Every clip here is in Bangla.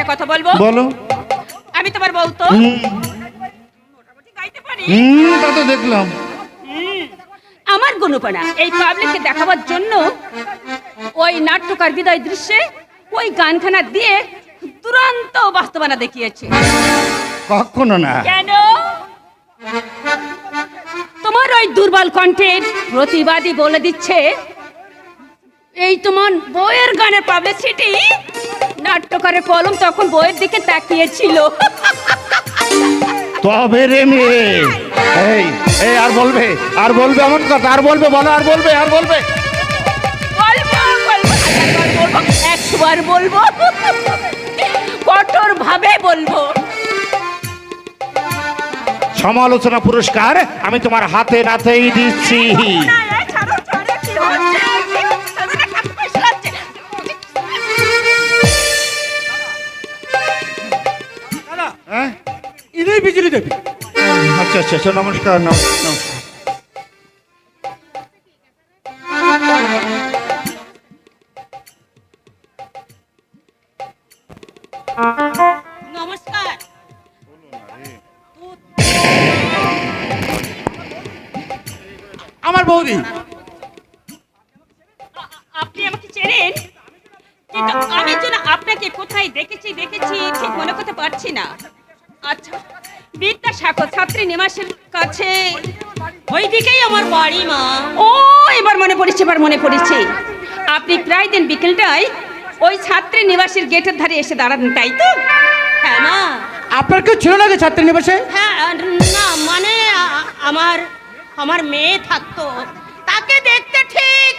একটা কথা বলব? বলো। আমি তোমার বউ তো। মোটামুটি গাইতে পারি। হুম, তা তো দেখলাম। আমার গুণপনা এই পাবলিককে দেখাবার জন্য ওই নাট্যকার বিদায় দৃশ্যে ওই গানখানা দিয়ে দুরন্ত বাস্তবায়না দেখিয়েছে। কখনো না। কেন? তোমার ওই দুর্বল কণ্ঠের প্রতিবাদী বলে দিচ্ছে এই তোমার বইয়ের গানের পাবলিসিটি নাট্যকারের কলম তখন বইয়ের দিকে তাকিয়েছিল। তবে রে মেয়ে এই এই আর বলবে আর বলবে এমন কথা আর বলবে বলো আর বলবে আর বলবে। বলব বলব কঠোর ভাবে বলব সমালোচনা পুরস্কার আমি তোমার হাতে নাতেই দিচ্ছি। দেবী আচ্ছা আচ্ছা আচ্ছা নমস্কার নমস্কার নমস্কার। নমস্কার। আমার বৌদি। আপনি আমাকে চেনেন? কিন্তু আমি যেন আপনাকে কোথায় দেখেছি দেখেছি ঠিক মনে করতে পারছি না। আচ্ছা বিদ্যাসাগর ছাত্রী নিবাসের কাছে। ওই দিকেই আমার বাড়ি মা। ও এবার মনে পড়েছে এবার মনে পড়েছে। আপনি প্রায় দিন বিকেলটায় ওই ছাত্রী নিবাসের গেটের ধারে এসে দাঁড়ান তাই তো? হ্যাঁ মা। আপনার কেউ ছিল নাকি ছাত্রী নিবাসে? হ্যাঁ না মানে আমার আমার মেয়ে থাকতো। তাকে দেখতে ঠিক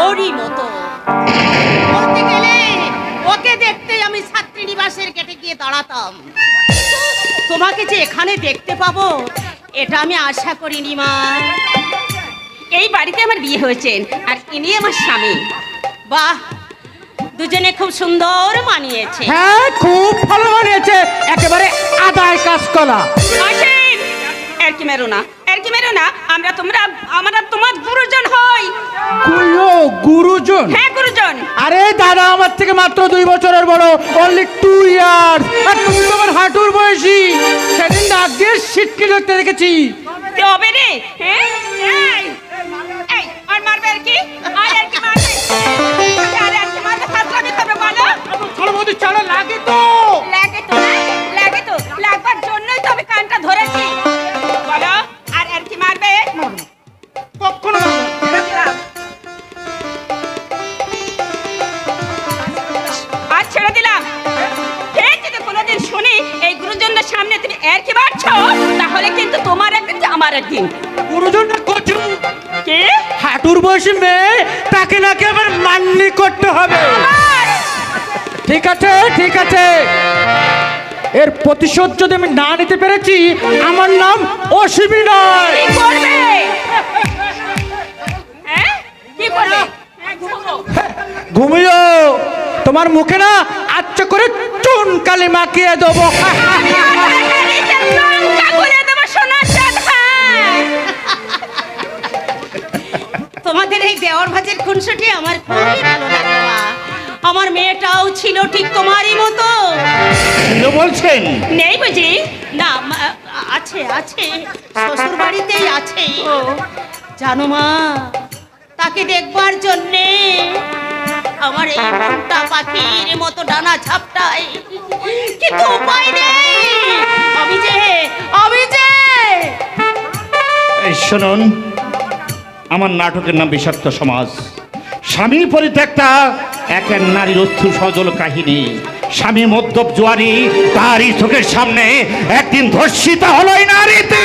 ওরই মতো। বলতে গেলে ওকে দেখতে আমি ছাত্রী নিবাসের গেটে গিয়ে দাঁড়াতাম। তোমাকে যে এখানে দেখতে পাবো এটা আমি আশা করিনি মা। এই বাড়িতে আমার বিয়ে হয়েছে আর ইনি আমার স্বামী। বাহ দুজনে খুব সুন্দর মানিয়েছে। হ্যাঁ খুব ভালো মানিয়েছে। একেবারে আদায় কাজ করা আর কি মেরো না? আর কি মেরো না? আমরা তোমরা আমরা তোমার গুরুজন হই। গুরু গুরুজন? হ্যাঁ গুরুজন। আরে দাদা থেকে মাত্র দুই বছরের বড় অনলি টু ইয়ার্স আর তুমি তো আমার হাঁটুর বয়সী। সেদিন ডাক দিয়ে সিটকে দেখতে দেখেছি। তবে রে হ্যাঁ? এই, এই আর মারবে আর কি? আর আর কি মারবে? আর আর কি মারবে? করবে বলো। চলো বৌদি চলো লাগে তো। লাগে তো লাগে তো লাগবার জন্যই তো আমি কানটা ধরেছি। ছেড়ে দিলাম ফের যদি কোনোদিন শুনি এই গুরুজনদের সামনে তুমি এর কি তাহলে কিন্তু তোমার একদিন আমার একদিন গুরুজনটা কচু। কে? হাঁটুর বয়সী মেয়ে তাকে নাকি আবার মান্যি করতে হবে। ঠিক আছে ঠিক আছে। এর প্রতিশোধ যদি আমি না নিতে পেরেছি আমার নাম অসীমি নয় হ্যাঁ? হ্যাঁ। ঘুমিও তোমার মুখে না আচ্ছা করে চুন কালি মাখিয়ে দেবো। হ্যাঁ। তোমাদের এই দেওয়ার ভাজের খুনসুটি আমার খুবই ভালো। আমার মেয়েটাও ছিল ঠিক তোমারই মতো। ছিল বলছেন? নেই বুঝি? না আছে আছে। শ্বশুর বাড়িতেই আছে জানো মা তাকে দেখবার জন্যে আমার এই মনটা পাখির মতো ডানা ঝাপটায়। কিন্তু উপায় নেই। আমি যে আমি যে। শুনুন, আমার নাটকের নাম বিষাক্ত সমাজ। স্বামী পরিত্যক্তা এক এক নারীর অস্থু সজল কাহিনী। স্বামী মদ্যপ জোয়ারি, তারই চোখের সামনে একদিন ধর্ষিতা হলো নারীতে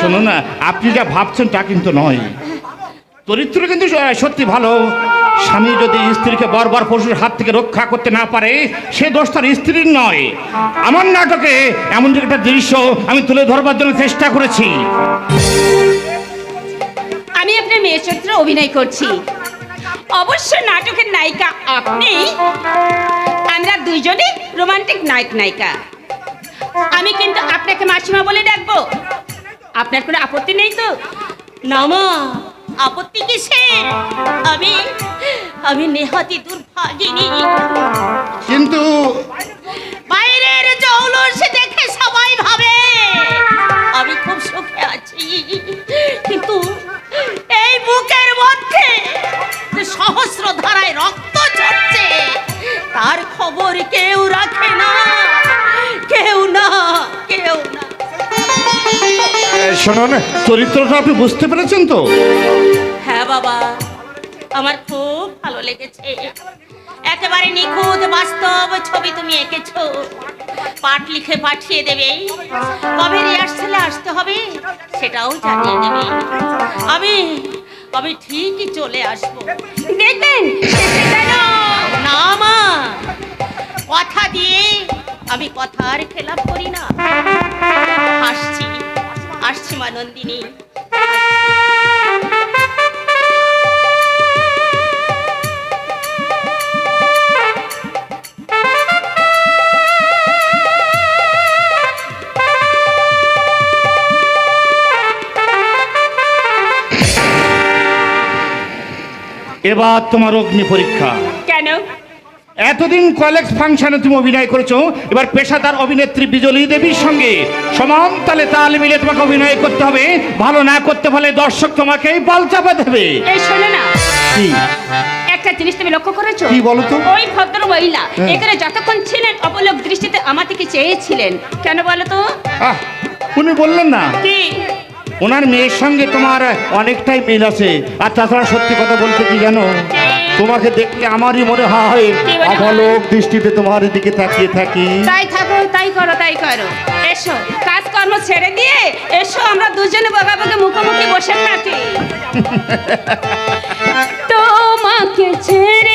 শুনুন না, আপনি যা ভাবছেন তা কিন্তু নয়। চরিত্র কিন্তু সত্যি ভালো। স্বামী যদি স্ত্রীকে বরবার পশুর হাত থেকে রক্ষা করতে না পারে, সে দোষ তার স্ত্রীর নয়। আমার নাটকে এমন একটা দৃশ্য আমি তুলে ধরবার জন্য চেষ্টা করেছি। আমি আপনার মেয়ের চরিত্রে অভিনয় করছি। অবশ্য নাটকের নায়িকা আপনি, আমরা দুইজনে রোমান্টিক নায়ক নায়িকা আমি কিন্তু আপনাকে মাসিমা বলে ডাকবো। আপনার কোনো আপত্তি নেই তো? না মা আপত্তি কিসের? আমি আমি নেহাতি দুর্ভাগিনী। কিন্তু বাইরের জৌলস দেখে সবাই ভাবে আমি খুব সুখে আছি। কিন্তু এই বুকের মধ্যে যে সহস্র ধারায় রক্ত ঝরছে তার খবর কেউ রাখে না কেউ না কেউ না। শুনুন। চরিত্রটা আপনি বুঝতে পেরেছেন তো? হ্যাঁ বাবা। আমার খুব ভালো লেগেছে। একেবারে নিখুঁত বাস্তব ছবি তুমি এঁকেছো। পাঠ লিখে পাঠিয়ে দেবে। কবে রিহার্সেলে আসতে হবে সেটাও জানিয়ে দেবে। আমি আমি ঠিকই চলে আসব। দেখবেন না মা কথা দিয়ে আমি কথার খেলাপ করি না। আসছি আসছি মা নন্দিনী। এবার তোমার অগ্নি পরীক্ষা। এতদিন কলেজ ফাংশনে তুমি অভিনয় করেছ এবার পেশাদার অভিনেত্রী বিজলী দেবীর সঙ্গে সমান তালে তাল মিলে তোমাকে অভিনয় করতে হবে ভালো না করতে পারলে দর্শক তোমাকে পাল চাপা দেবে। এই শোনো না। কি? একটা জিনিস তুমি লক্ষ্য করেছ? কি বলো তো? ওই ভদ্র মহিলা হ্যাঁ। এখানে যতক্ষণ ছিলেন অপলক দৃষ্টিতে আমার দিকে চেয়েছিলেন। কেন বলো তো? আহ উনি বললেন না। কি? ওনার মেয়ের সঙ্গে তোমার অনেকটাই মিল আছে। আর তাছাড়া সত্যি কথা বলতে কি জানো? তোমাকে দেখলে আমারই মনে হয় অবলোক দৃষ্টিতে তোমার দিকে তাকিয়ে থাকি। তাই থাকো তাই করো তাই করো। এসো কাজকর্ম ছেড়ে দিয়ে এসো আমরা দুজনে বাবাকে মুখোমুখি বসে থাকি। তোমাকে ছেড়ে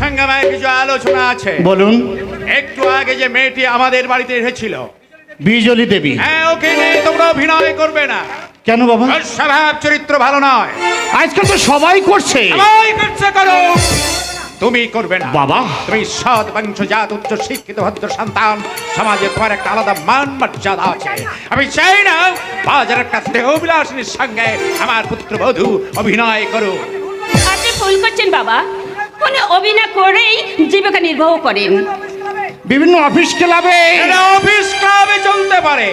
সঙ্গে আমার কিছু আলোচনা আছে। বলুন। একটু আগে যে মেয়েটি আমাদের বাড়িতে এসেছিল। বিজলি দেবী। হ্যাঁ ওকে নিয়ে তোমরা অভিনয় করবে না। কেন বাবা? ওর স্বভাব চরিত্র ভালো নয়। আজকাল তো সবাই করছে। সবাই করছে করো। তুমি করবে না। বাবা। তুমি সৎ বংশজাত উচ্চ শিক্ষিত ভদ্র সন্তান। সমাজে তোমার একটা আলাদা মান মর্যাদা আছে। আমি চাই না বাজার একটা দেহবিলাসিনীর সঙ্গে আমার পুত্রবধূ অভিনয় করো আপনি ভুল করছেন বাবা। উনি অভিনয় করেই জীবিকা নির্বাহ করেন। বিভিন্ন অফিস ক্লাবে। এটা অফিস ক্লাবে চলতে পারে।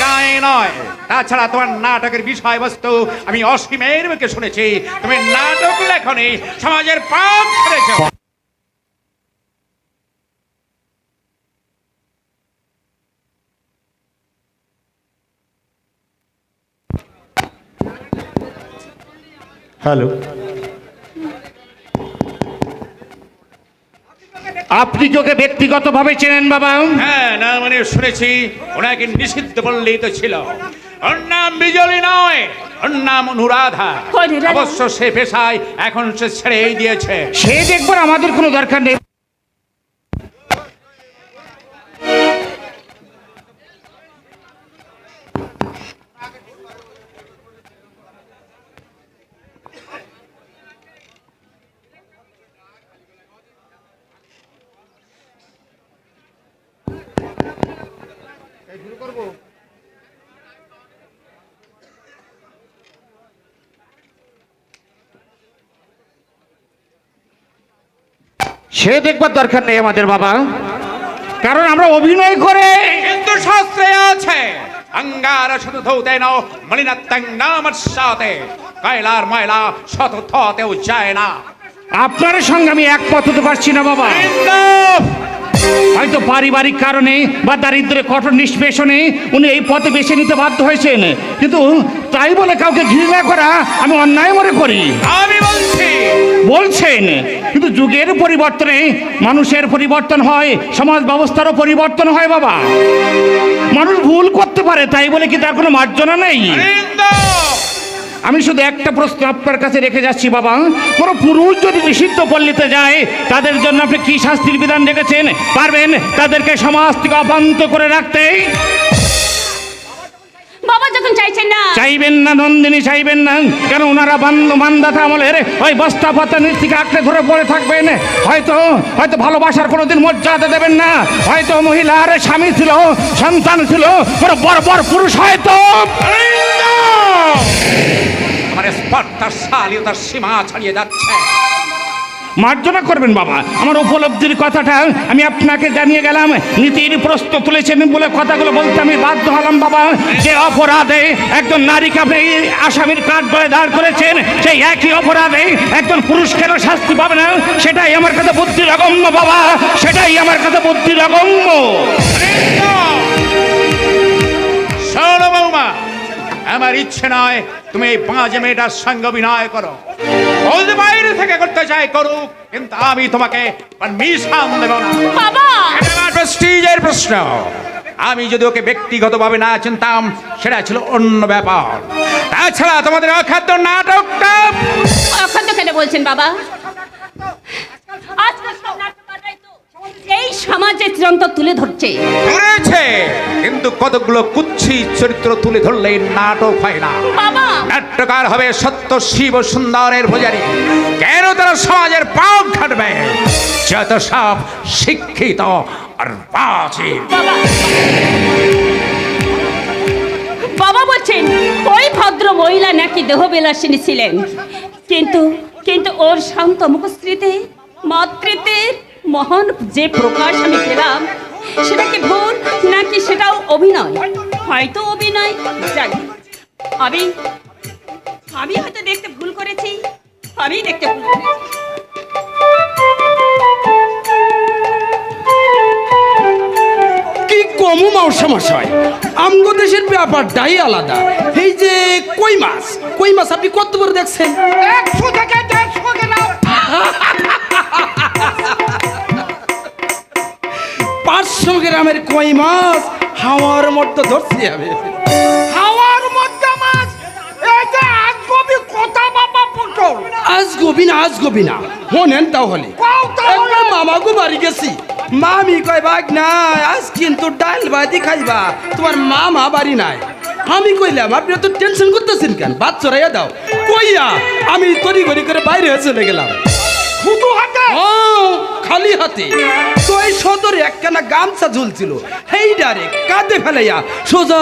গায়ে নয়। তাছাড়া তোমার নাটকের বিষয়বস্তু আমি অসীমের মুখে শুনেছি। তুমি নাটক লেখনে সমাজের পাপ করেছ। হ্যালো। আপনি কি ওকে ব্যক্তিগতভাবে চেনেন বাবা? হ্যাঁ না মানে শুনেছি ওনাকে নিষিদ্ধ বললেই তো ছিল। ওর নাম বিজলি নয় ওর নাম অনুরাধা। অনুরাধা? অবশ্য সে পেশায় এখন সে ছেড়েই দিয়েছে। সে দেখবার আমাদের কোনো দরকার নেই। সে দেখবার দরকার নেই আমাদের বাবা। কারণ আমরা অভিনয় করে কিন্তু শাস্ত্রে আছে অঙ্গার শত ধৌতেন মলিনাত্তাং নামর সাথে। কয়লার ময়লা শত থতেও যায় না। আপনার সঙ্গে আমি একমত হতে পারছি না বাবা। হয়তো পারিবারিক কারণে বা দারিদ্র্যের কঠোর নিষ্পেষণে উনি এই পথে বেছে নিতে বাধ্য হয়েছেন। কিন্তু তাই বলে কাউকে ঘৃণা করা আমি অন্যায় মনে করি। আমি বলছি বলছেন। কিন্তু যুগের পরিবর্তনে মানুষের পরিবর্তন হয়, সমাজ ব্যবস্থারও পরিবর্তন হয় বাবা। মানুষ ভুল করতে পারে, তাই বলে কি তার কোনো মার্জনা নেই? আমি শুধু একটা প্রশ্ন আপনার কাছে রেখে যাচ্ছি বাবা। কোনো পুরুষ যদি নিষিদ্ধ পল্লীতে যায়, তাদের জন্য আপনি কি শাস্তির বিধান রেখেছেন? পারবেন তাদেরকে সমাজ থেকে অপান্ত করে রাখতে? বাবা যখন চাইছেন না? চাইবেন না নন্দিনী চাইবেন না। কেন ওনারা বান্ধ মান্দাতা আমলের ওই বস্তা পাতা থেকে আঁকড়ে ধরে পড়ে থাকবেন। হয়তো হয়তো ভালোবাসার কোনোদিন মর্যাদা দেবেন না। হয়তো মহিলার স্বামী ছিল সন্তান ছিল কোনো বড় বড় পুরুষ হয়তো! আমার স্পর্ধার শালীয়তার সীমা ছাড়িয়ে যাচ্ছে। মার্জনা করবেন বাবা। আমার উপলব্ধির কথাটা আমি আপনাকে জানিয়ে গেলাম। নীতির প্রশ্ন তুলেছেন বলে কথাগুলো বলতে আমি বাধ্য হলাম বাবা। যে অপরাধে একজন নারীকে আপনি আসামির কাঠ করে দাঁড় করেছেন, সেই একই অপরাধে একজন পুরুষ কেন শাস্তি পাবে না, সেটাই আমার কাছে বুদ্ধির অগম্য বাবা, সেটাই আমার কাছে শোনো বৌমা, আমার ইচ্ছে নয় তুমি এই পাঁচ মেয়েটার সঙ্গে অভিনয় করো। ও বাইরে থেকে করতে চাই করুক কিন্তু আমি তোমাকে পারমিশন দেব না। বাবা! এটা আমার প্রেস্টিজের প্রশ্ন। আমি যদি ওকে ব্যক্তিগতভাবে না চিনতাম সেটা ছিল অন্য ব্যাপার। তাছাড়া তোমাদের অখাদ্য নাটকটা অখাদ্য কেন বলছেন বাবা। আজকাল এই সমাজের চিরন্ত তুলে ধরছে। ধরেছে। কিন্তু কতগুলো কুচ্ছি চরিত্র তুলে ধরলে নাটক হয় না। বাবা! নাট্যকার হবে সত্য শিব সুন্দরের পূজারী। কেন তারা সমাজের পাপ ঘাটবে? যত সব শিক্ষিত আর বাজে। বাবা! বলছেন ওই ভদ্র মহিলা নাকি দেহ দেহবিলাসিনী ছিলেন। কিন্তু কিন্তু ওর শান্ত মুখশ্রীতে মাতৃত্বের মহান যে প্রকাশ আমি পেলাম সেটা কি ভুল নাকি সেটাও অভিনয়? হয়তো অভিনয়। জানি আমি আমি হয়তো দেখতে ভুল করেছি আমি দেখতে ভুল করেছি। কি কমু মাউসা মশাই? আমগো দেশের ব্যাপারটাই আলাদা। এই যে কই মাছ? কই মাছ আপনি কত বড় দেখছেন? একশো থেকে দেড়শো গেলাম। পাঁচশো গ্রামের কই মাছ? হাওয়ার মধ্যে ধরছি আমি। হাওয়ার মধ্যে মাছ? যে আজগবি কথা বাবা পটল। আজ গবি না আজ গবি না। শোনেন তাহলে। কও তো। এক মামাগো বাড়ি গেছি। মামি কয় বাঘ না আজ কিন্তু ডাল ভাতি খাইবা। তোমার মামা বাড়ি নাই। আমি কইলাম আপনি তো টেনশন করতেছেন কেন? বাদ চড়াইয়া দাও। কইয়া আমি তরি গড়ি করে বাইরে চলে গেলাম। শুধু খালি হাতে। তো এই সদরে একখানা গামছা ঝুলছিল। হেই ডারে কাঁদে ফেলাইয়া সোজা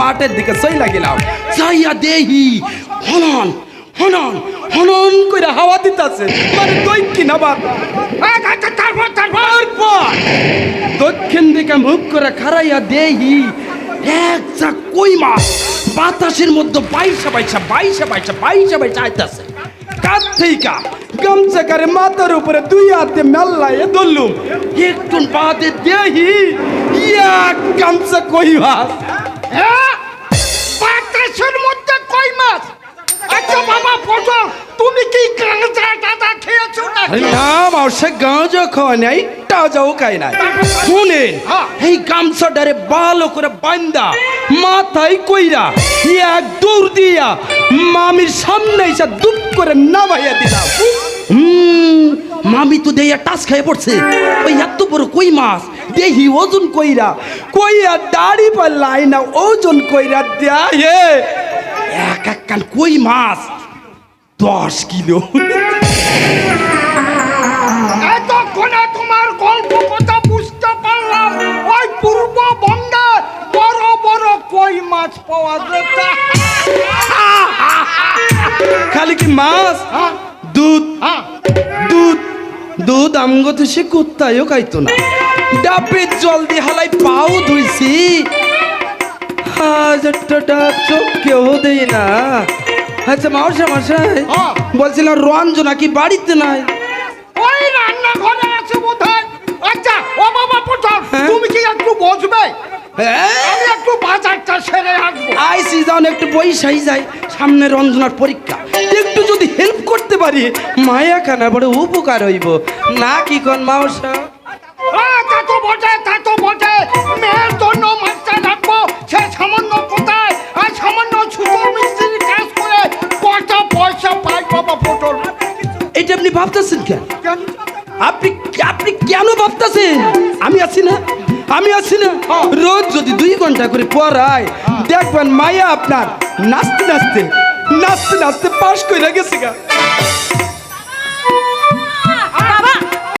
মাঠের দিকে চইলা গেলাম। যাইয়া দেহি হনন হনন হনন কইরা হাওয়া দিতাছে। মানে দক্ষিণ আবার। দক্ষিণ দিকে মুখ করে খারাইয়া দেহি এক চা কই মাছ বাতাসের মধ্যে বাইশা বাইশা বাইশা বাইশা বাইশা বাইশা আইতাছে। কাত থেইকা গামছা করে মাথার উপরে দুই হাতে মেল্লাইয়ে ধরলুম। একটু বাদে দেহি ইয়া গামছা কই মাছ? হ্যাঁ? বাতাসের মধ্যে কই মাছ? আচ্ছা বাবা পটল তুমি কি গাঁজা টাদা খেয়েছো না আরে না মাসে গাঁজা খাওয়া নাই টাজাও খাই নাই। শুনেন হ্যাঁ। এই গামছাটারে ভালো করে বান্দা মাথায় কইরা এক দৌড় দিয়া মামির সামনে এসে করে নামাইয়া দিলাম। মামি তো দেয়া টাস খেয়ে পড়ছে। ওই এত বড় কই মাছ? দেহি ওজন কইরা, কইয়া দাড়ি পাল্লাই না, ওজন কইরা দেয়া। হে এক এক কান কই মাছ? দশ কিলো। এতক্ষণে তোমার গল্প কি মাছ? হ্যাঁ, দুধ। হ্যাঁ। দুধ। দুধ আমগো তো সে কুত্তায়ও খাইতো না। ডাবের জল দিয়ে হালাই পাও ধুইছি। হাজারটা চোখ কেউ দেই না। আচ্ছা মাসা মশাই হ্যাঁ। বলছিলাম রঞ্জনা কি বাড়িতে নাই? ওই আছে বোধহয়। আচ্ছা ও বাবা পটল? তুমি কি একটু বসবে? আমি একটু বাজারটা সেরে আসব। আইসি যান একটু বৈশাই যাই। সামনে রঞ্জনার পরীক্ষা। যদি হেল্প করতে পারি মায়া খানা বড় উপকার হইব। না কি কোন মাওসা? আহ, তা তো বটে তা তো বটে। মেয়ের জন্য মাছটা রাখব সে সামান্য কোথায়? আর সামান্য ছোট মিস্ত্রির কাজ করে কটা পয়সা পাই বাবা পটল? এটা আপনি ভাবতেছেন কেন? আপনি আপনি কেন ভাবতেছেন? আমি আছি না আমি আছি না। হ্যাঁ। রোজ যদি দুই ঘণ্টা করে পড়ায় দেখবেন মায়া আপনার নাচতে নাচতে নাচতে নাচতে পাশ করে গেছে গা।